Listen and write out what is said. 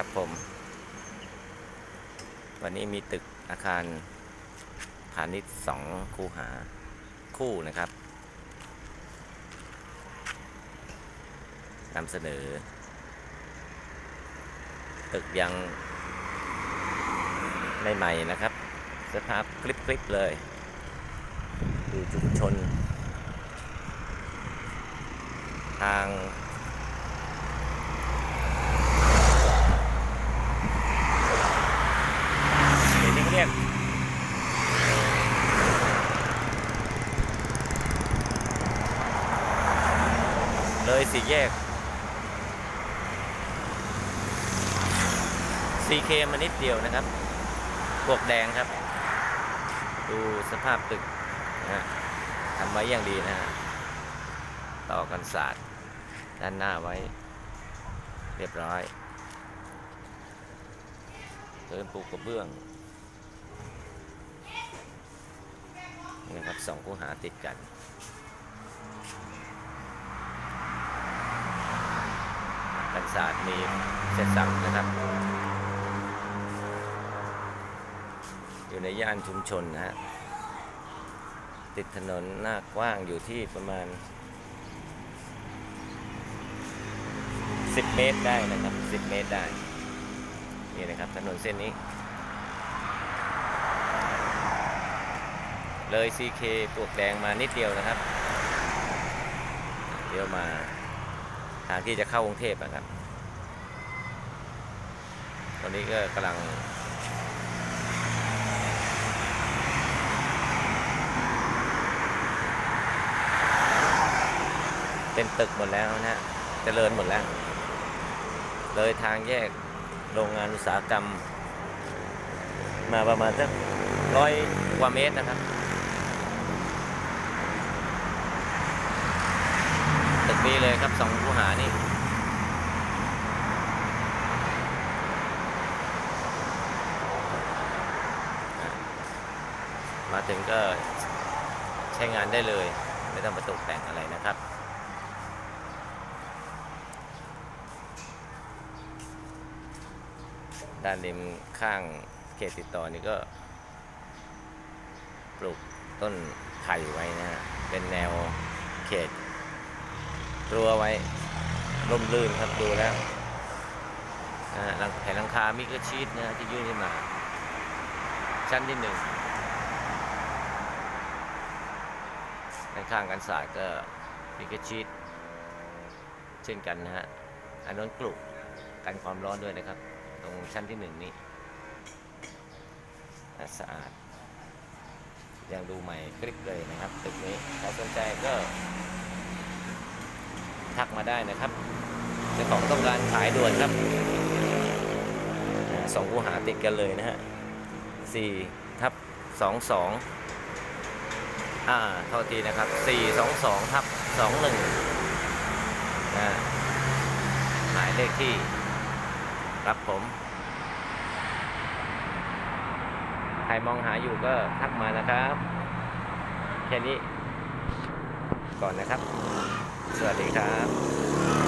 ครับผม วันนี้มีตึกอาคารพาณิชย์สองคูหาคู่นะครับนำเสนอ ตึกยังใหม่ๆนะครับ สภาพคลิปๆเลยดูชุมชน ทาง เดี๋ยวนี้เขาเรียก เลยสี่แยก CK มานิดเดียวนะครับ พวกแดงครับ ดูสภาพตึกนะฮะทำไว้อย่างดีนะฮะ ต่อกันศาสตร์ด้านหน้าไว้ เรียบร้อยเริ่มปูกระเบื้องนี่นะครับสองคูหาติดกัน กัน ศาสตร์มีเสร็จสับนะครับ อยู่ในย่านชุมชนนะฮะติดถนนหน้ากว้างอยู่ที่ประมาณ 10 เมตรได้นะครับ 10 เมตรได้ นี่นะครับถนนเส้นนี้ เลย CK ปลวกแดงมานิดเดียวนะครับเดี๋ยวมาทางที่จะเข้ากรุงเทพนะครับ ตอนนี้ก็กำลังเป็นตึกหมดแล้วนะฮะเจริญหมดแล้ว เลยทางแยกโรงงานอุตสาหกรรม มาประมาณสักร้อยกว่าเมตรนะครับ ตึกนี้เลยครับสองคูหานี่ มาถึงก็ใช้งานได้เลย ไม่ต้องมาตกแต่งอะไรนะครับ ด้านริมข้างเขตติดต่อนี่ก็ ปลูกต้นไผ่ไว้นะฮะเป็นแนวเขตรั้วไว้ร่มรื่นครับดูแล้วนะฮะหลังแผ่นหลังคามิกชีตนะฮะที่ยื่นขึ้นมา ชั้นที่หนึ่งด้าน ข้างกันศาสตร์ก็มิกชีตเช่นกันนะฮะอันนั้นกลุ่กันความร้อนด้วยนะครับ ตรงชั้นที่หนึ่งนี่อะสะอาด ยังดูใหม่กริบเลยนะครับตึกนี้ใครสนใจก็ทักมาได้นะครับเจ้าของต้องการขายด่วนครับสองคูหาติดกันเลยนะฮะสี่ทับสองสอง อ่าเท่าทีนะครับ 422ทับสองหนึ่งอ่าหมายเลขที่ครับผม ใครมองหาอยู่ก็ทักมานะครับ แค่นี้ก่อนนะครับ สวัสดีครับ